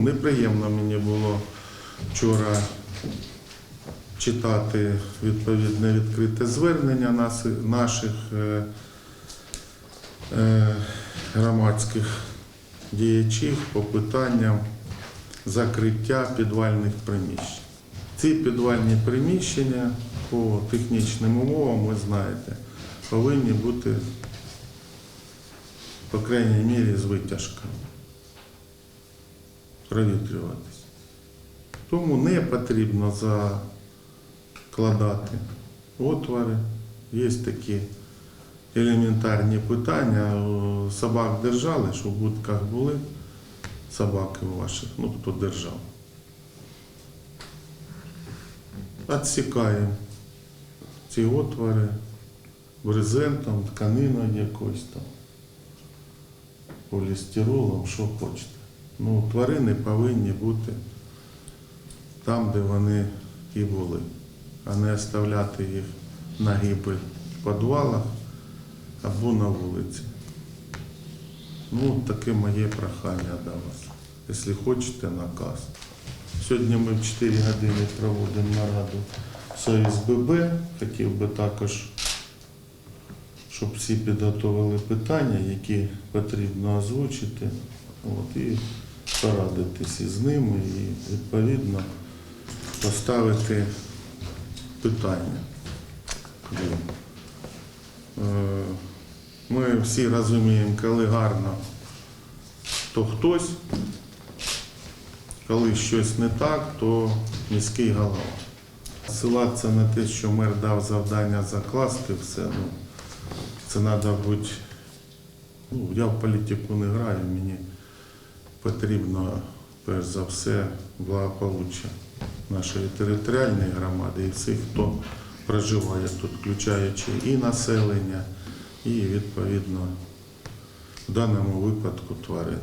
Неприємно мені було вчора читати відповідне відкрите звернення наших е, е, громадських діячів по питанням закриття підвальних приміщень. Ці підвальні приміщення по технічним умовам, ви знаєте, повинні бути, по крайній мірі, з витяжками провітрюватись. Тому не потрібно закладати отвори. Є такі елементарні питання. Собак держали, щоб в будках були собаки ваших, ну хто держав. Отсікаємо ці отвори брезентом, тканиною якоюсь там, полістиролом, що хочете. Ну, тварини повинні бути там, де вони і були, а не оставляти їх на гибель в підвалах або на вулиці. Ну, таке моє прохання до вас, якщо хочете наказ. Сьогодні ми в 4 години проводимо нараду з ОСББ. Хотів би також, щоб всі підготовили питання, які потрібно озвучити, от, і порадитись із ними і відповідно поставити питання. Е, Ми всі розуміємо, коли гарно, то хтось, коли щось не так, то міський голова. Ссилатися на те, що мер дав завдання закласти все, ну, це треба бути. Ну, я в політику не граю, мені потрібно перш за все благополуччя нашої територіальної громади і всіх, хто проживає тут, включаючи і населення, і відповідно в даному випадку тварин.